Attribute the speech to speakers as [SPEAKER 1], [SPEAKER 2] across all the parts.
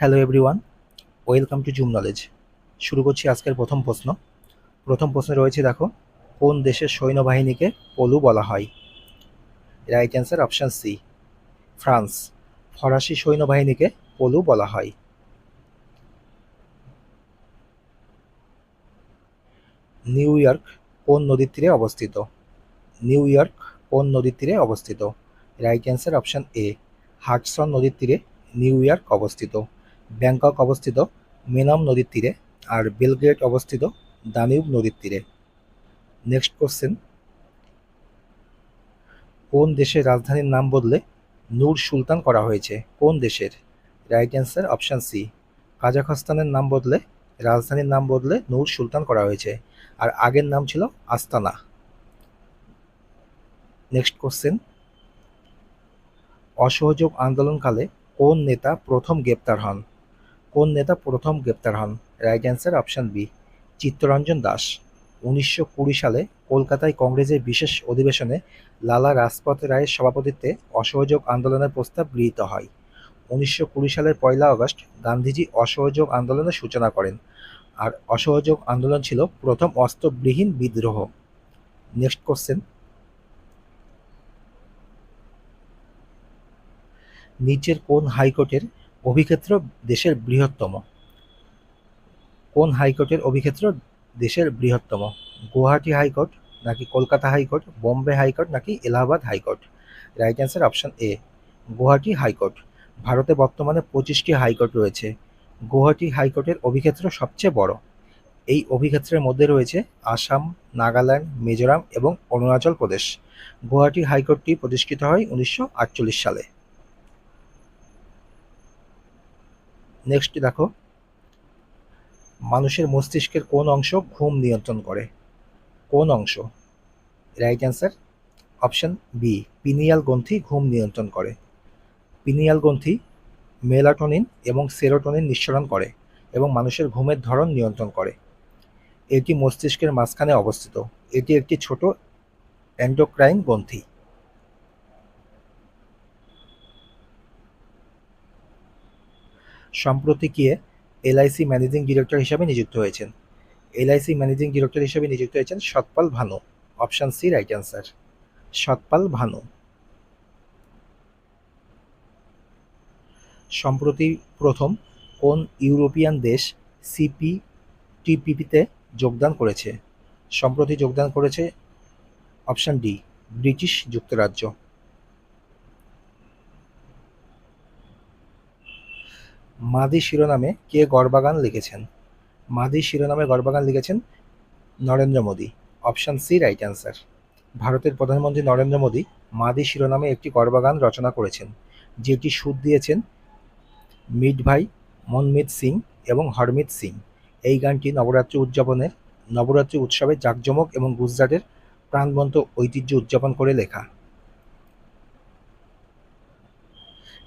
[SPEAKER 1] Hello everyone welcome to Zoom knowledge শুরু করছি আজকের প্রথম প্রশ্ন। প্রথম প্রশ্নে রয়েছে, দেখো, কোন দেশের সৈন্যবাহিনীকে পলু বলা হয়? Right answer option C France ফরাসি সৈন্যবাহিনীকে পলু বলা হয়। নিউ ইয়র্ক কোন নদীর তীরে অবস্থিত? নিউ ইয়র্ক কোন নদীর তীরে অবস্থিত? Right answer option A Hudson নদীর তীরে নিউ ইয়র্ক অবস্থিত। ব্যাংকক অবস্থিত মেনম নদীর তীরে আর বেলগ্রেড অবস্থিত দানিউব নদীর তীরে। নেক্সট কোশ্চেন কোন দেশের রাজধানীর নাম বদলে নূর সুলতান করা হয়েছে? কোন দেশের? রাইট অ্যান্সার অপশান সি কাজাখস্তানের নাম বদলে, রাজধানীর নাম বদলে নূর সুলতান করা হয়েছে। আর আগের নাম ছিল আস্তানা। নেক্সট কোশ্চেন অসহযোগ আন্দোলনকালে কোন নেতা প্রথম গ্রেপ্তার হন? কোন নেতা প্রথম গ্রেপ্তার হন? Right answer option B Chittaranjan Das. উনিশশো কুড়ি সালে কলকাতায় কংগ্রেসের বিশেষ অধিবেশনে লালা রাজপথ রায়ের সভাপতিত্বে অসহযোগ আন্দোলনের প্রস্তাব গৃহীত হয়। উনিশশো কুড়ি সালের পয়লা আগস্ট গান্ধীজি অসহযোগ আন্দোলনের সূচনা করেন। আর অসহযোগ আন্দোলন ছিল প্রথম অস্ত্রবিহীন বিদ্রোহ। নেক্সট কোশ্চেন নিচের কোন হাইকোর্টের অভিক্ষেত্র দেশের বৃহত্তম। কোন হাইকোর্টের অভিক্ষেত্র দেশের বৃহত্তম? গুয়াহাটি হাইকোর্ট নাকি Kolkata high court, Bombay high court নাকি Allahabad high court? Right answer option A, Guwahati high court. ভারতে বর্তমানে পঁচিশটি হাইকোর্ট রয়েছে। গুয়াহাটি হাইকোর্টের অভিক্ষেত্র সবচেয়ে বড়। এই অভিক্ষেত্রের মধ্যে রয়েছে আসাম, নাগাল্যান্ড, মিজোরাম এবং অরুণাচল প্রদেশ। গুয়াহাটি হাইকোর্টটি প্রতিষ্ঠিত হয় উনিশশো আটচল্লিশ সালে। নেক্সট দেখো। মানুষের মস্তিষ্কের কোন অংশ ঘুম নিয়ন্ত্রণ করে? কোন অংশ? Right answer option B pineal গ্রন্থি ঘুম নিয়ন্ত্রণ করে। পিনিয়াল গ্রন্থি মেলাটোনিন এবং সেরোটোনিন নিঃসরণ করে এবং মানুষের ঘুমের ধরন নিয়ন্ত্রণ করে। এটি মস্তিষ্কের মাঝখানে অবস্থিত। এটি একটি ছোট অ্যান্ডোক্রাইন গ্রন্থি। সম্প্রতি গিয়ে এলআইসি ম্যানেজিং ডিরেক্টর হিসাবে নিযুক্ত হয়েছেন। এলআইসি ম্যানেজিং ডিরেক্টর হিসাবে নিযুক্ত হয়েছেন Satpal Bhanu, option C right answer. Satpal Bhanu. সম্প্রতি প্রথম কোন ইউরোপিয়ান দেশ সিপি টিপিপিতে যোগদান করেছে? সম্প্রতি যোগদান করেছে অপশান ডি, ব্রিটিশ যুক্তরাজ্য। মাদি শিরোনামে কে গড়বাগান লিখেছেন? মাদি শিরোনামে গড়বাগান লিখেছেন Narendra Modi. Option C right answer ভারতের প্রধানমন্ত্রী নরেন্দ্র মোদী মাদি শিরোনামে একটি গড়বাগান রচনা করেছেন, যেটি সুর দিয়েছেন মিট ভাই মনমিত সিং এবং হরমিত সিং। এই গানটি নবরাত্রি উদযাপনের, নবরাত্রি উৎসবে জাঁকজমক এবং গুজরাটের প্রাণবন্ত ঐতিহ্য উদযাপন করে লেখা।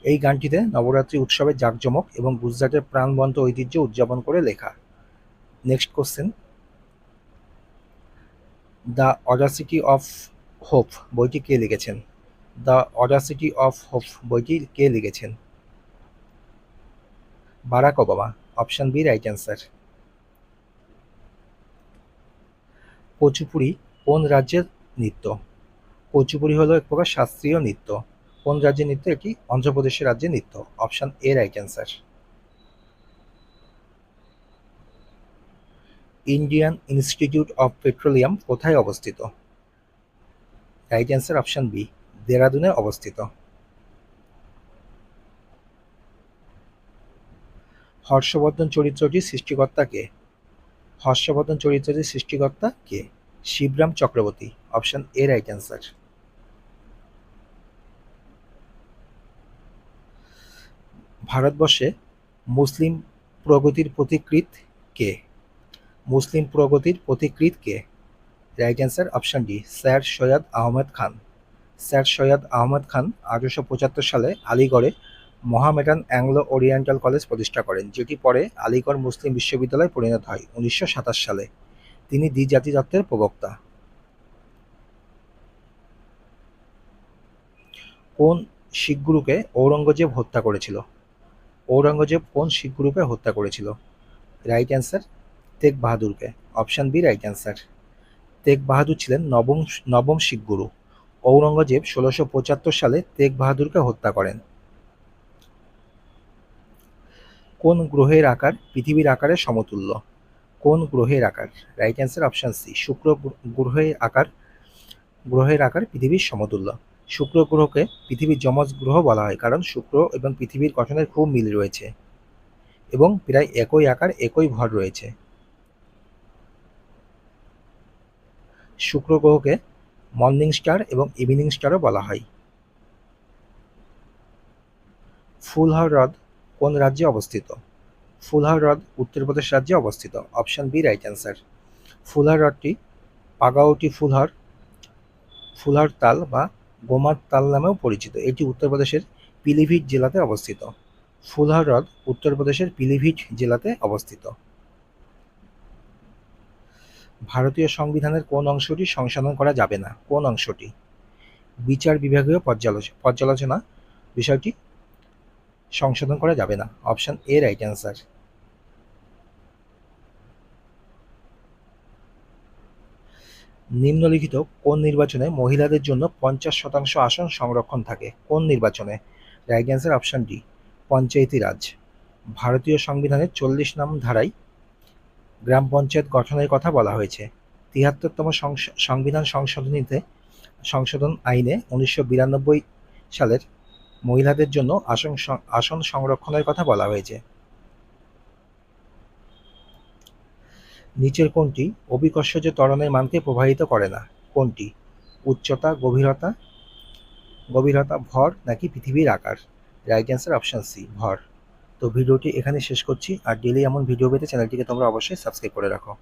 [SPEAKER 1] এই গানটিতে নবরাত্রি উৎসবের জাঁকজমক এবং গুজরাটের প্রাণবন্ত ঐতিহ্য উদযাপন করে লেখা। Next question the audacity of hope বইটি কে লিখেছেন? দ্য অডাসিটি অফ হোপ বইটি কে লিখেছেন? Barack Obama option B right answer Kuchipudi কোন রাজ্যের নৃত্য? কুচিপুড়ি হলো এক প্রকার শাস্ত্রীয় নৃত্য। কোন রাজ্যের নৃত্য এটি অন্ধ্রপ্রদেশের রাজ্যের নৃত্য? Option A, right answer. Indian Institute of Petroleum কোথায় অবস্থিত? রাইট অ্যান্সার অপশান বি, দেরাদুনে অবস্থিত। হর্ষবর্ধন চরিত্রটির সৃষ্টিকর্তা কে? হর্ষবর্ধন চরিত্রটির সৃষ্টিকর্তা কে? Shibram Chakraborty. Option A, right answer. ভারতবর্ষে মুসলিম প্রগতির পথিকৃৎ কে? মুসলিম প্রগতির পথিকৃৎ কে? Right answer option D sir Syed Ahmed Khan. Sir Syed Ahmed Khan আঠারোশো পঁচাত্তর সালে আলিগড়ে মহামেডান অ্যাংলো ওরিয়েন্টাল কলেজ প্রতিষ্ঠা করেন, যেটি পরে আলিগড় মুসলিম বিশ্ববিদ্যালয়ে পরিণত হয় উনিশশো সাতাশ সালে। তিনি দ্বিজাতি তত্ত্বের প্রবক্তা। কোন শিখ গুরুকে ঔরঙ্গজেব হত্যা করেছিল? ঔরঙ্গজেব কোন শিখ গ্রুপে হত্যা করেছিল? Right answer Tegh বাহাদুরকে। Option B right answer Tegh Bahadur ছিলেন নবম নবম শিখ গুরু। ঔরঙ্গজেব ষোলোশো পঁচাত্তর সালে তেগ বাহাদুরকে হত্যা করেন। কোন গ্রহের আকার পৃথিবীর আকারের সমতুল্য? কোন গ্রহের আকার? রাইট অ্যান্সার অপশান সি শুক্র গ্র- গ্রহের আকার গ্রহের আকার পৃথিবীর সমতুল্য। শুক্র গ্রহকে পৃথিবীর যমজ গ্রহ বলা হয়, কারণ শুক্র এবং পৃথিবীর গঠনের খুব মিল রয়েছে এবং প্রায় একই আকার, একই ভর রয়েছে। শুক্র গ্রহকে মর্নিং স্টার এবং ইভিনিং স্টারও বলা হয়। ফুলহর হ্রদ কোন রাজ্যে অবস্থিত? ফুলহর হ্রদ উত্তরপ্রদেশ রাজ্যে অবস্থিত। Option B, right answer. Phulhar হ্রদটি পাগাউটি ফুলহর ফুলহর তাল বা গোমার তাল নামেও পরিচিত। এটি উত্তরপ্রদেশের পিলিভিট জেলাতে অবস্থিত। ফুলহর হ্রদ উত্তরপ্রদেশের পিলিভিট জেলাতে অবস্থিত। ভারতীয় সংবিধানের কোন অংশটি সংশোধন করা যাবে না? কোন অংশটি? বিচার বিভাগীয় পর্যালোচনা পর্যালোচনা বিষয়টি সংশোধন করা যাবে না। Option A right answer. নিম্নলিখিত কোন নির্বাচনে মহিলাদের জন্য পঞ্চাশ শতাংশ আসন সংরক্ষণ থাকে? কোন নির্বাচনে? Right answer option D Panchayati Raj. ভারতীয় সংবিধানের চল্লিশ নং ধারায় গ্রাম পঞ্চায়েত গঠনের কথা বলা হয়েছে। তিয়াত্তরতম সংবিধান সংশোধনীতে, সংশোধন আইনে উনিশশো বিরানব্বই সালের মহিলাদের জন্য আসন আসন সংরক্ষণের কথা বলা হয়েছে। নিচের কোনটি অভিকর্ষজ ত্বরণের মানকে প্রভাবিত করে না। কোনটি উচ্চতা, গভীরতা গভীরতা, ভর নাকি পৃথিবীর আকার। রাইট অ্যান্সার অপশান সি ভর। তো ভিডিওটি এখানে শেষ করছি। আর ডেলি এমন ভিডিও পেতে চ্যানেলটিকে তোমরা অবশ্যই সাবস্ক্রাইব করে রাখো।